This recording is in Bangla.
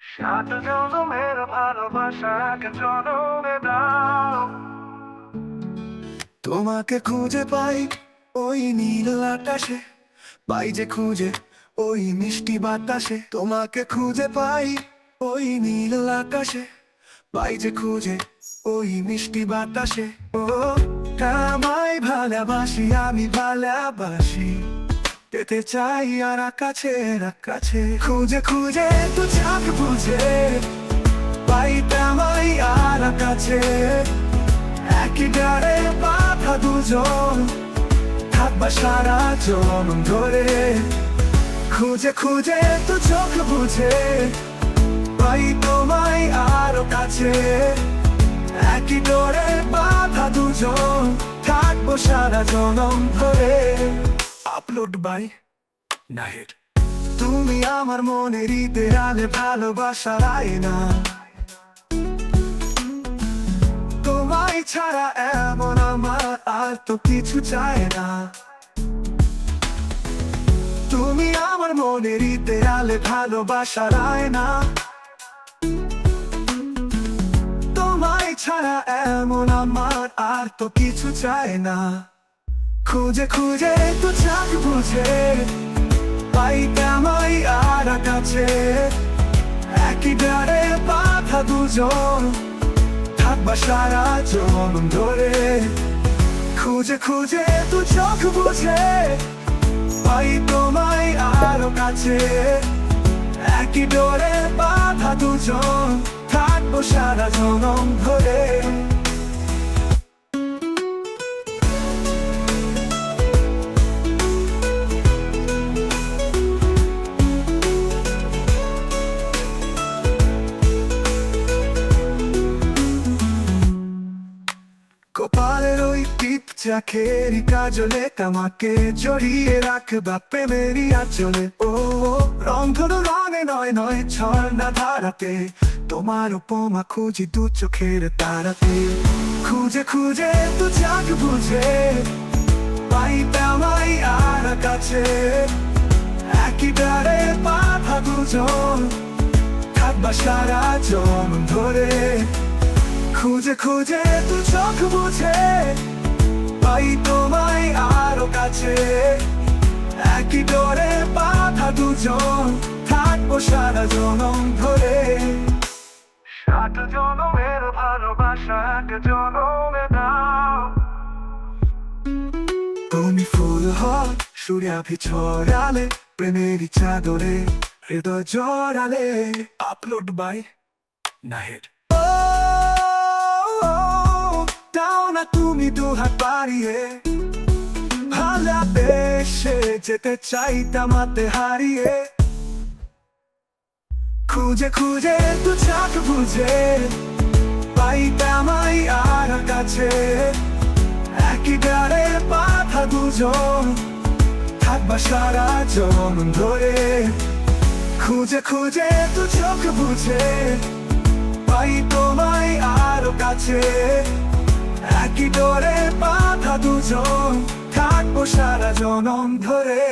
সাত জনমের ভালোবাসা এক জনমে দাও। তোমাকে খুঁজে পাই ওই নীল আকাশে, পাই যে খুঁজে ওই মিষ্টি বাতাসে। তোমাকে খুঁজে পাই ওই নীল আকাশে, পাই যে খুঁজে ওই মিষ্টি বাতাসে। ও, আমায় ভালোবাসি, আমি ভালোবাসি। পেতে চাই আর কাছে কাছে খুঁজে খুঁজে তু চাক বুঝে পাই তামাই আর কাছে একই ডারে বাধা দুজন, থাকবা সারা জনম ধরে। খুঁজে খুঁজে তো চোখ বুঝে পাই তোমায় আরও কাছে। একই ডোরে বাধা দুজন, থাকব সারা জনম ধরে। আপলোড বাই নাহির তুমি আমার মনের ঈদের আলে ভালোবাসার আয়না তোমায় ছাড়া এমন আমার আর তো কিছু চায় না। তুমি আমার মনের ঈদের আলে ভালোবাসার আয়না তোমায় ছাড়া এমন আমার আর তো কিছু চায় না। খুঁজে খুঁজে তো চাক বুঝে। পাই আমায় আর কাছে। একই ডারে বাধা দুজন। থাকবা সারা জনম ধরে। খুঁজে খুঁজে তো চোখ বুঝে। পাই তোমায় আরও কাছে। একই ডোরে বাধা দুজন। থাকব সারা জনম ধরে। কপালের ওই টিপ চাখেরি কাজলে আমাকে জড়িয়ে রাখবা প্রেমেরই আচলে। ও রং ধরো রঙে নয় নয় ঝর্ণা ধারাতে। তোমার উপমা খুঁজি দু চোখের তারাতে। খুঁজে খুঁজে তো চাক বুঝে পাই তামাই আর কাছে। একই ডারে বাধা দুজন, থাকবা সারা জন ধরে। খুঁজে খুঁজে তু চোখ বুঝে পাই তোমায় আরও কাছে। একই ডোরে বাধা দুজন, থাকব সারা জনম ধরে। সাত জনমের ভালোবাসা এক জনমে দাও। তুমি ফুল হল সূর্যাভি ছড়ালে প্রেমেরই চাদরে, হৃদয় জড়ালে। আপলোড বাই নাহিদ দাও না তুমি দু হাত বাড়িয়ে ভালোবেসে যেতে চাইতাম হাতে হারিয়ে খুঁজে খুঁজে তু চাক বুঝে পাইতাম আর কাছে। একই ডারে বাধা দুজন, থাকবা সারা জন ধরে। খুঁজে খুঁজে তু চোখ বুঝে, পাই তোমায় আরও কাছে। একই ডোরে বাধা দুজন থাকব সারা জনম ধরে।